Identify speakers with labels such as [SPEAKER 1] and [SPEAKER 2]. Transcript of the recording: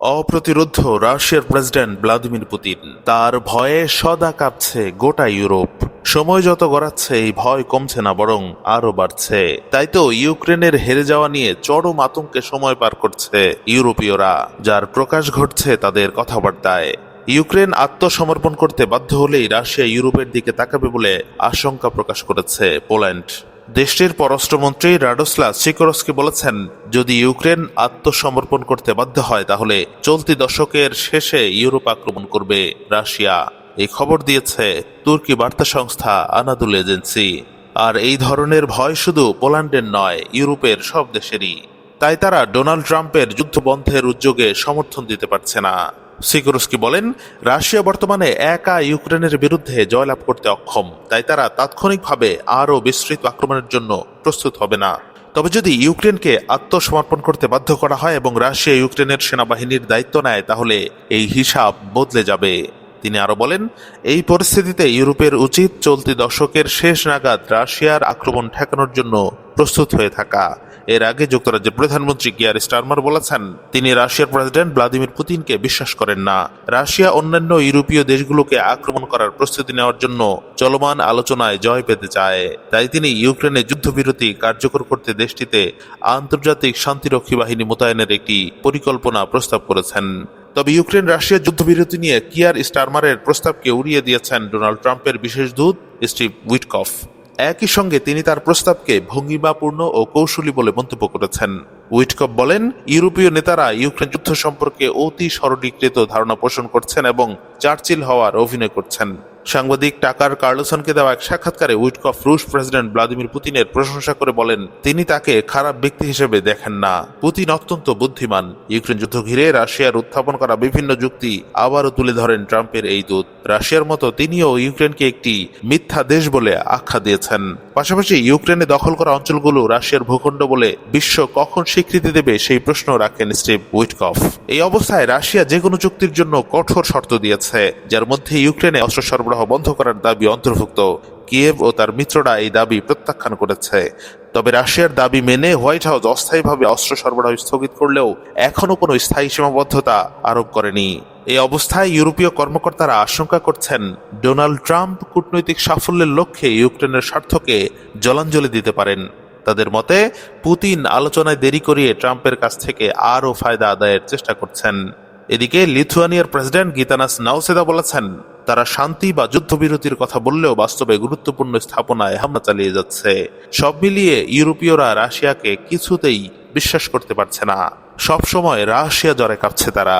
[SPEAKER 1] অপ্রতিরোধ্য রাশিয়ার president Vladimir Putin. তার ভয়ে সদা কাঁপছে গোটা ইউরোপ। সময় যত গড়াচ্ছে, এই ভয় কমছে না, বরং আরও বাড়ছে। তাই তো ইউক্রেনের হেরে যাওয়া নিয়ে চরম আতঙ্কে সময় পার করছে ইউরোপীয়রা, যার প্রকাশ ঘটছে তাদের কথাবার্তায়। ইউক্রেন আত্মসমর্পণ করতে বাধ্য হলেই রাশিয়া ইউরোপের দিকে তাকাবে বলে আশঙ্কা প্রকাশ করেছে পোল্যান্ড। দেশটির পররাষ্ট্রমন্ত্রী রাডোসলা সিকোরসকি বলেছেন, যদি ইউক্রেন আত্মসমর্পণ করতে বাধ্য হয়, তাহলে চলতি দশকের শেষে ইউরোপ আক্রমণ করবে রাশিয়া। এই খবর দিয়েছে তুর্কি বার্তা সংস্থা আনাদুল এজেন্সি। আর এই ধরনের ভয় শুধু পোল্যান্ডের নয়, ইউরোপের সব দেশেরই। তাই তারা ডোনাল্ড ট্রাম্পের যুদ্ধবন্ধের উদ্যোগে সমর্থন দিতে পারছে না। সিকোরস্কি বলেন, রাশিয়া বর্তমানে একা ইউক্রেনের বিরুদ্ধে জয়লাভ করতে অক্ষম, তাই তারা তাৎক্ষণিকভাবে আরও বিস্তৃত আক্রমণের জন্য প্রস্তুত হবে না। তবে যদি ইউক্রেনকে আত্মসমর্পণ করতে বাধ্য করা হয় এবং রাশিয়া ইউক্রেনের সেনাবাহিনীর দায়িত্ব নেয়, তাহলে এই হিসাব বদলে যাবে। তিনি আরও বলেন, এই পরিস্থিতিতে ইউরোপের উচিত চলতি দশকের শেষ নাগাদ রাশিয়ার আক্রমণ ঠেকানোর জন্য প্রস্তুত হয়ে থাকা। এর আগে যুক্তরাজ্যের প্রধানমন্ত্রী গিয়ার স্টারমার বলেছেন, তিনি রাশিয়ার প্রেসিডেন্ট ভ্লাদিমির পুতিনকে বিশ্বাস করেন না। রাশিয়া অন্যান্য ইউরোপীয় দেশগুলোকে আক্রমণ করার প্রস্তুতি নেওয়ার জন্য চলমান আলোচনায় জয় পেতে চায়। তাই তিনি ইউক্রেনে যুদ্ধবিরতি কার্যকর করতে দেশটিতে আন্তর্জাতিক শান্তিরক্ষী বাহিনী মোতায়েনের একটি পরিকল্পনা প্রস্তাব করেছেন। তবে ইউক্রেন রাশিয়ার যুদ্ধবিরতি নিয়ে কিয়ার স্টারমারের প্রস্তাবকে উড়িয়ে দিয়েছেন ডোনাল্ড ট্রাম্পের বিশেষ দূত স্টিভ উইটকফ। একই সঙ্গে তিনি তার প্রস্তাবকে ভঙ্গিমাপূর্ণ ও কৌশলী বলে মন্তব্য করেছেন। উইটকপ বলেন, ইউরোপীয় নেতারা ইউক্রেন যুদ্ধ সম্পর্কে অতি সরলীকৃত ধারণা পোষণ করছেন এবং চার্চিল হওয়ার অভিনয় করছেন। সাংবাদিক টাকার কার্লসনকে দেওয়া এক সাক্ষাৎকারে উইটকফ রুশ প্রেসিডেন্ট ভ্লাদিমির পুতিনের প্রশংসা করে বলেন, তিনি তাকে খারাপ ব্যক্তি হিসেবে দেখেন না। পুতিন অত্যন্ত বুদ্ধিমান। ইউক্রেন যুদ্ধ ঘিরে রাশিয়ার উত্থাপন করা বিভিন্ন যুক্তি আবারও তুলে ধরেন ট্রাম্পের এই দূত। রাশিয়ার মতো তিনিও ইউক্রেনকে একটি মিথ্যা দেশ বলে আখ্যা দিয়েছেন। পাশাপাশি ইউক্রেনে দখল করা অঞ্চলগুলো রাশিয়ার ভূখণ্ড বলে বিশ্ব কখন স্বীকৃতি দেবে সেই প্রশ্ন রাখেন স্টিভ উইটকফ। এই অবস্থায় রাশিয়া যে কোনো চুক্তির জন্য কঠোর শর্ত দিয়েছে, যার মধ্যে ইউক্রেনে অস্ত্র সরবরাহ বন্ধ করার দাবি অন্তর্ভুক্ত। কিয়েভ ও তার মিত্ররা এই দাবি প্রত্যাখ্যান করেছে। তবে রাশিয়ার দাবি মেনে হোয়াইট হাউস অস্থায়ীভাবে অস্ত্র সরবরাহ স্থগিত করলেও এখনও কোনো স্থায়ী সীমাবদ্ধতা আরোপ করেনি। এই অবস্থায় ইউরোপীয় কর্মকর্তারা আশঙ্কা করছেন, ডোনাল্ড ট্রাম্প কূটনৈতিক সাফল্যের লক্ষ্যে ইউক্রেনের স্বার্থকে জলাঞ্জলি দিতে পারেন। তাদের মতে, পুতিন আলোচনায় দেরি করিয়ে ট্রাম্পের কাছ থেকে আরও ফায়দা আদায়ের চেষ্টা করছেন। এদিকে লিথুয়ানিয়ার প্রেসিডেন্ট গীতানাস নাউসেদা বলেছেন, তারা শান্তি বা যুদ্ধবিরতির কথা বললেও বাস্তবে গুরুত্বপূর্ণ স্থাপনায় হামলা চালিয়ে যাচ্ছে। সব মিলিয়ে ইউরোপীয়রা রাশিয়াকে কিছুতেই বিশ্বাস করতে পারছে না। সবসময় রাশিয়া জ্বরে কাঁপছে তারা।